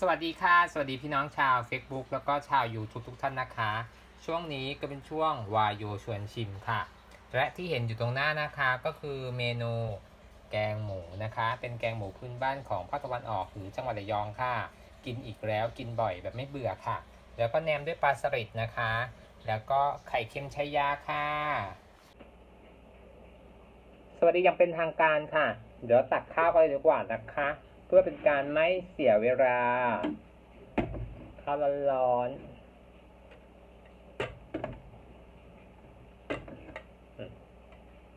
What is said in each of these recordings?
สวัสดีค่ะ สวัสดีพี่น้องชาว Facebook แล้วก็ชาว YouTube ทุกท่านนะคะ ช่วงนี้ก็เป็นช่วงวายโยชวนชิมค่ะ และที่เห็นอยู่ตรงหน้านะคะก็คือเมนูแกงหมูนะคะ เป็นแกงหมูพื้นบ้านของภาคตะวันออกหรือจังหวัดระยองค่ะ กินอีกแล้วกินบ่อยแบบไม่เบื่อค่ะ แล้วก็แนมด้วยปลาสลิดนะคะ แล้วก็ไข่เค็มชายาค่ะ สวัสดีอยังเป็นทางการค่ะ เดี๋ยวตักข้าวกันเลยดีกว่านะคะ เพื่อเป็นการไม่เสียเวลาข้าวร้อน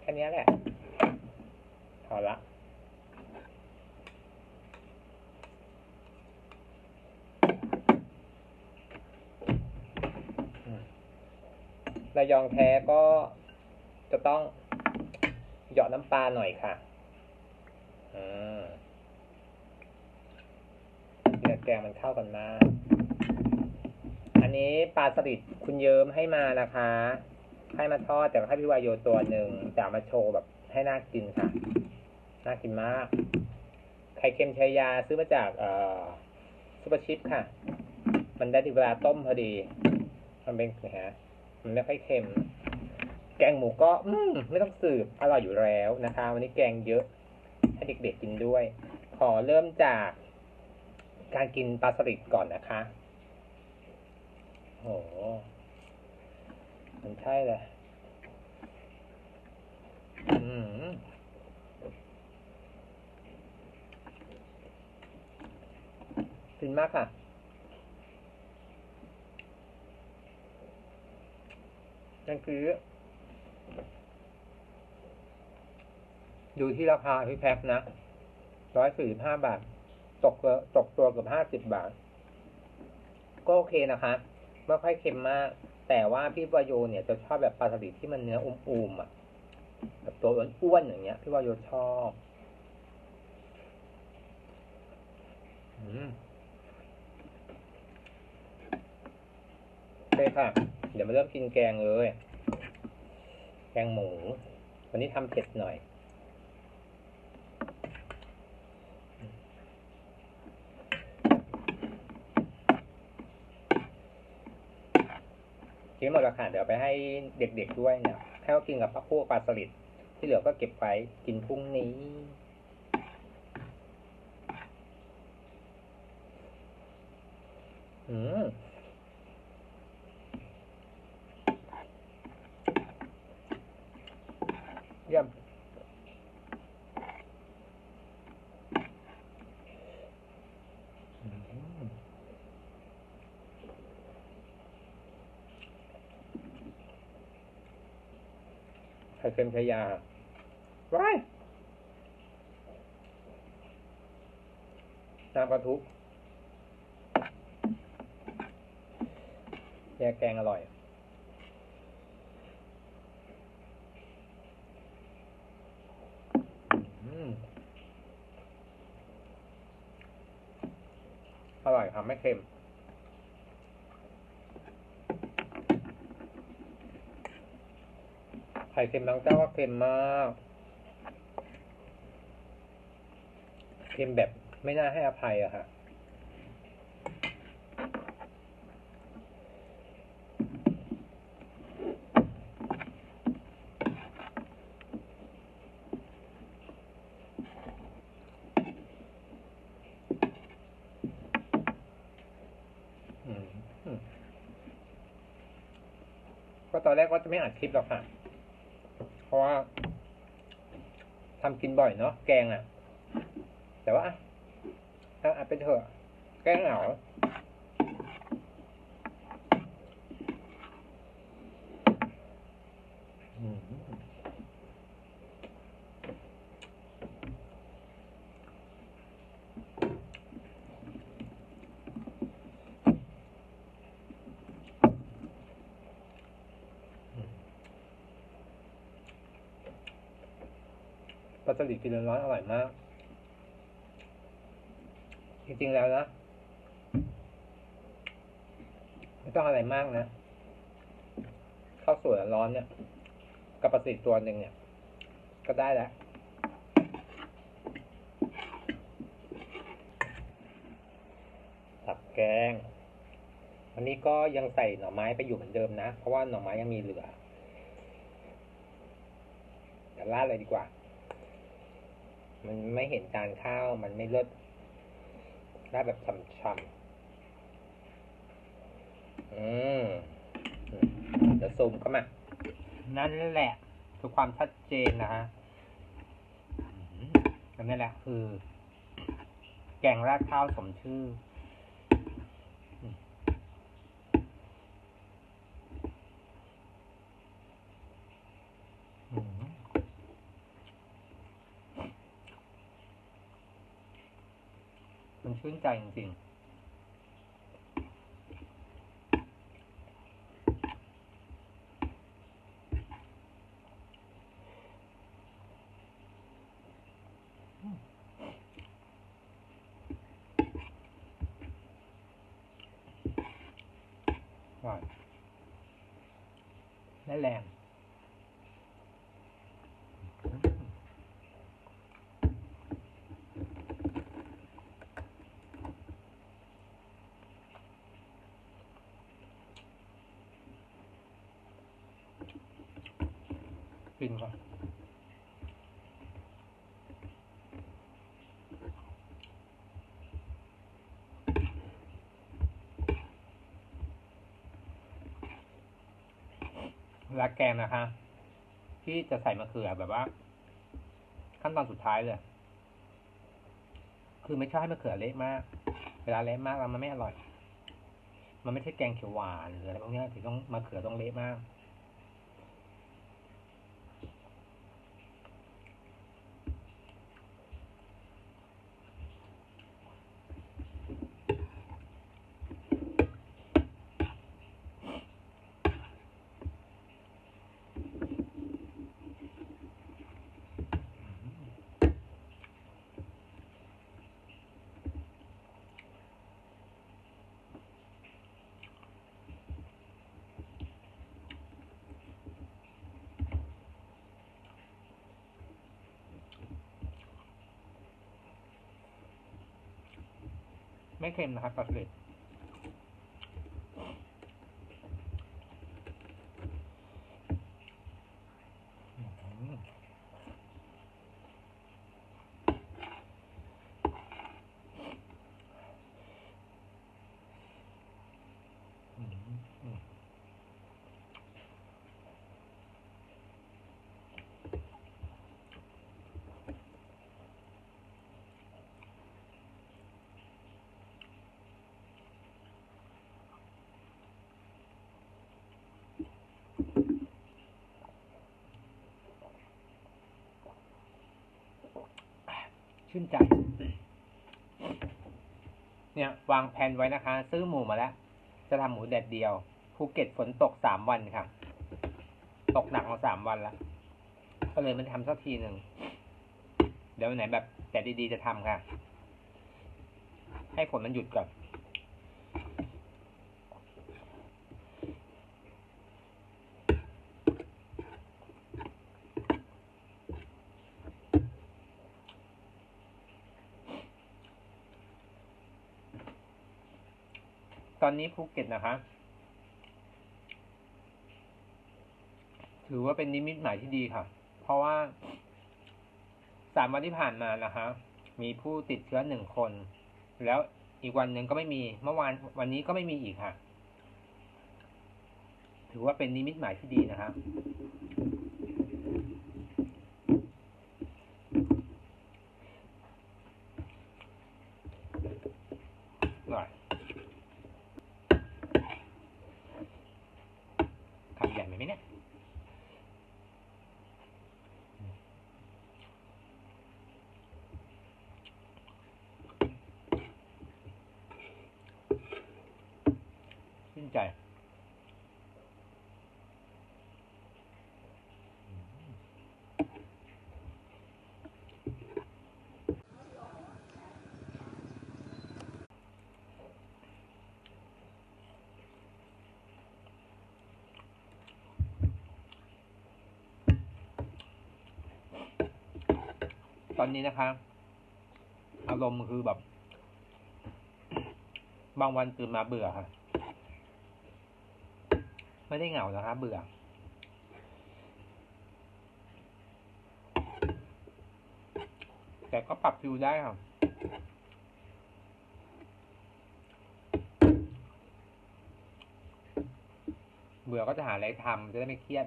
แค่นี้แหละพอละระยองแท้ก็จะต้องเหยาะน้ำปลาหน่อยค่ะ อืม เนื้อ แกงมันเข้ากันมาก อันนี้ปลาสลิดคุณเยิ้มให้มานะคะ ให้มาทอดแต่ให้พี่วายโยตัวหนึ่งจะเอามาโชว์แบบให้น่ากินค่ะ น่ากินมาก ไข่เค็มชายาซื้อมาจากเอ่อซุปเปอร์ชิปค่ะ มันได้ที่เวลาต้มพอดี มันเป็นไงฮะ มันไม่ค่อยเค็ม แกงหมูก็ อืมไม่ต้องสืบ อร่อยอยู่แล้วนะคะ วันนี้แกงเยอะ ให้เด็กๆกินด้วย ขอเริ่มจาก การกินปลาสลิดก่อนนะคะโหมันใช่เลยอืมฟินมากค่ะนั่นคือ ดูที่ราคาพี่แพ็คนะร้อยสี่สิบห้าบาท ตกตกตัวเกือบห้าสิบบาท ก็โอเคนะคะ ไม่ค่อยเค็มมาก แต่ว่าพี่วายโยเนี่ยจะชอบแบบปลาสลิดที่มันเนื้ออุ้มๆอะแบบตัวอ้วนๆอย่างเงี้ย พี่วายโยชอบอืมโอเคค่ะ เดี๋ยวมาเริ่มกินแกงเลย แกงหมู วันนี้ทำเผ็ดหน่อย กินหมดแล้วค่ะเดี๋ยวไปให้เด็กๆด้วยเนี่ยให้เขากินกับพวกปลาสลิดที่เหลือก็เก็บไว้กินพรุ่งนี้อืมเยี่ยมอืม ไข่ เค็มชายาว้น้ำกระทุกแยกแกงอร่อยอืมอร่อยครับไม่เค็ม ไข่ เค็มบางเจ้าก็เค็มมาก เค็มแบบไม่น่าให้อภัยอะค่ะ ก็ตอนแรกก็จะไม่อัดคลิปหรอกค่ะ ราะว่าทำกินบ่อยเนาะแกงอะ่ะ แต่ว่าอะอะอะเป็นเถอะแกงเหงา สลิดกินร้อนๆอร่อยมาก จริงๆแล้วนะไม่ต้องอะไรมากนะข้าวสวยร้อนเนี่ยกับปลาสลิดตัวหนึ่งเนี่ย ก็ได้แล้วตับแกงวันนี้ก็ยังใส่หน่อไม้ไปอยู่เหมือนเดิมนะ เพราะว่าหน่อไม้ยังมีเหลือเดี๋ยวราดเลยดีกว่า มันไม่เห็นจานข้าวมันไม่เลิศราดแบบช่ำๆอืมอืมเดี๋ยวซูมเข้ามา นั่นแหละคือความชัดเจนนะฮะนั่นแหละคือ แกงราดข้าวสมชื่อ มันชื่นใจจริงๆอืมอร่อยและแรง ก่อนเวลาแกงนะคะ ที่จะใส่มะเขือแบบว่า ขั้นตอนสุดท้ายเลย คือไม่ชอบให้มะเขือเละมาก เวลาเละมากแล้วมันไม่อร่อย มันไม่ใช่แกงเขียวหวานหรืออะไรพวกนี้ถึงต้องมะเขือต้องเละมาก ไม่เค็มนะครับปลาสลิด ชื่นใจ เนี่ยวางแผนไว้นะคะ ซื้อหมูมาแล้ว จะทำหมูแดดเดียวภูเก็ตฝนตกสามวันค่ะ ตกหนักมาสามวันแล้วก็เลยมันทำสักทีหนึ่งเดี๋ยววันไหนแบบแดดดีๆจะทำค่ะ ให้ฝนมันหยุดก่อน ตอนนี้ภูเก็ตนะคะ ถือว่าเป็นนิมิตหมายที่ดีค่ะ เพราะว่าสามวันที่ผ่านมานะคะ มีผู้ติดเชื้อหนึ่งคน แล้วอีกวันหนึ่งก็ไม่มี เมื่อวานวันนี้ก็ไม่มีอีกค่ะ ถือว่าเป็นนิมิตหมายที่ดีนะคะอร่อย คำใหญ่ไหมเนี่ย ชื่นใจ ต อนนี้นะคะ อารมณ์คือแบบ บางวันตื่นมาเบื่อค่ะไม่ได้เหงานะคะ เบื่อ แต่ก็ปรับฟิวได้ค่ะเบื่อก็จะหาอะไรทำจะได้ไม่เครียด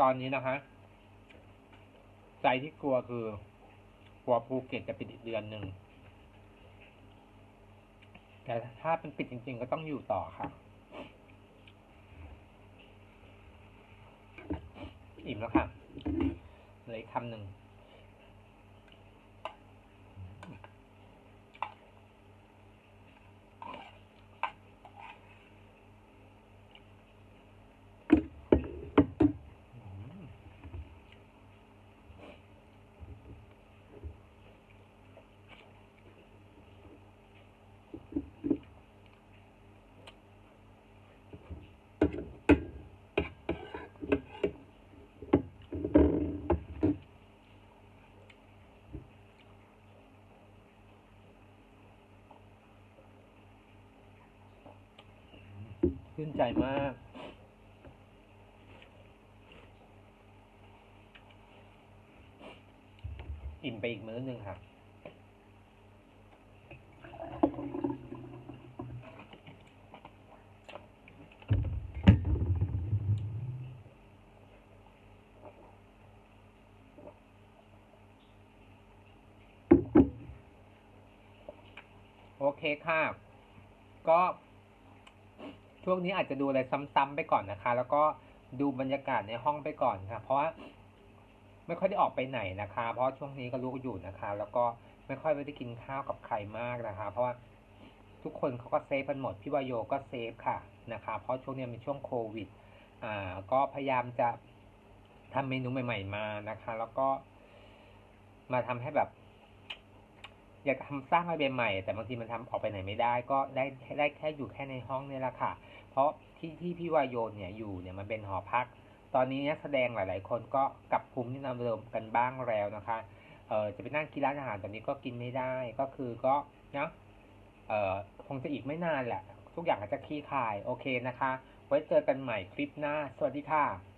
ตอนนี้นะคะ ใจที่กลัวคือกลัวภูเก็ตจะปิดอีกเดือนหนึ่ง แต่ถ้าเป็นปิดจริง ๆ ก็ต้องอยู่ต่อค่ะ อิ่มแล้วค่ะเลยคำหนึ่ง ชื่นใจมาก อิ่มไปอีกมื้อหนึ่งค่ะโอเคค่ะ ก็ ช่วงนี้อาจจะดูอะไรซ้ำๆไปก่อนนะคะ แล้วก็ดูบรรยากาศในห้องไปก่อนค่ะ เพราะว่าไม่ค่อยได้ออกไปไหนนะคะ เพราะช่วงนี้ก็ลูกอยู่นะคะ แล้วก็ไม่ค่อยได้กินข้าวกับใครมากนะคะ เพราะว่าทุกคนเขาก็เซฟกันหมดพี่วายโยก็เซฟค่ะนะคะ เพราะช่วงนี้เป็นช่วงโควิด อ่า ก็พยายามจะทำเมนูใหม่ ๆ มานะคะ แล้วก็มาทำให้แบบ อยากทำสร้างอะไรใหม่ แต่บางทีมันทำออกไปไหนไม่ได้ ก็ได้ได้แค่อยู่แค่ในห้องนี่แหละค่ะ เพราะที่ที่พี่วายโยนเนี่ยอยู่เนี่ยมันเป็นหอพัก ตอนนี้นักแสดงหลาย ๆ คนก็กลับภูมิที่นำเดิมกันบ้างแล้วนะคะเออจะไปนั่งกินร้านอาหารตอนนี้ก็กินไม่ได้ก็คือก็เนาะเออคงจะอีกไม่นานแหละ ทุกอย่างอาจจะคลี่คลายโอเคนะคะ ไว้เจอกันใหม่คลิปหน้า สวัสดีค่ะ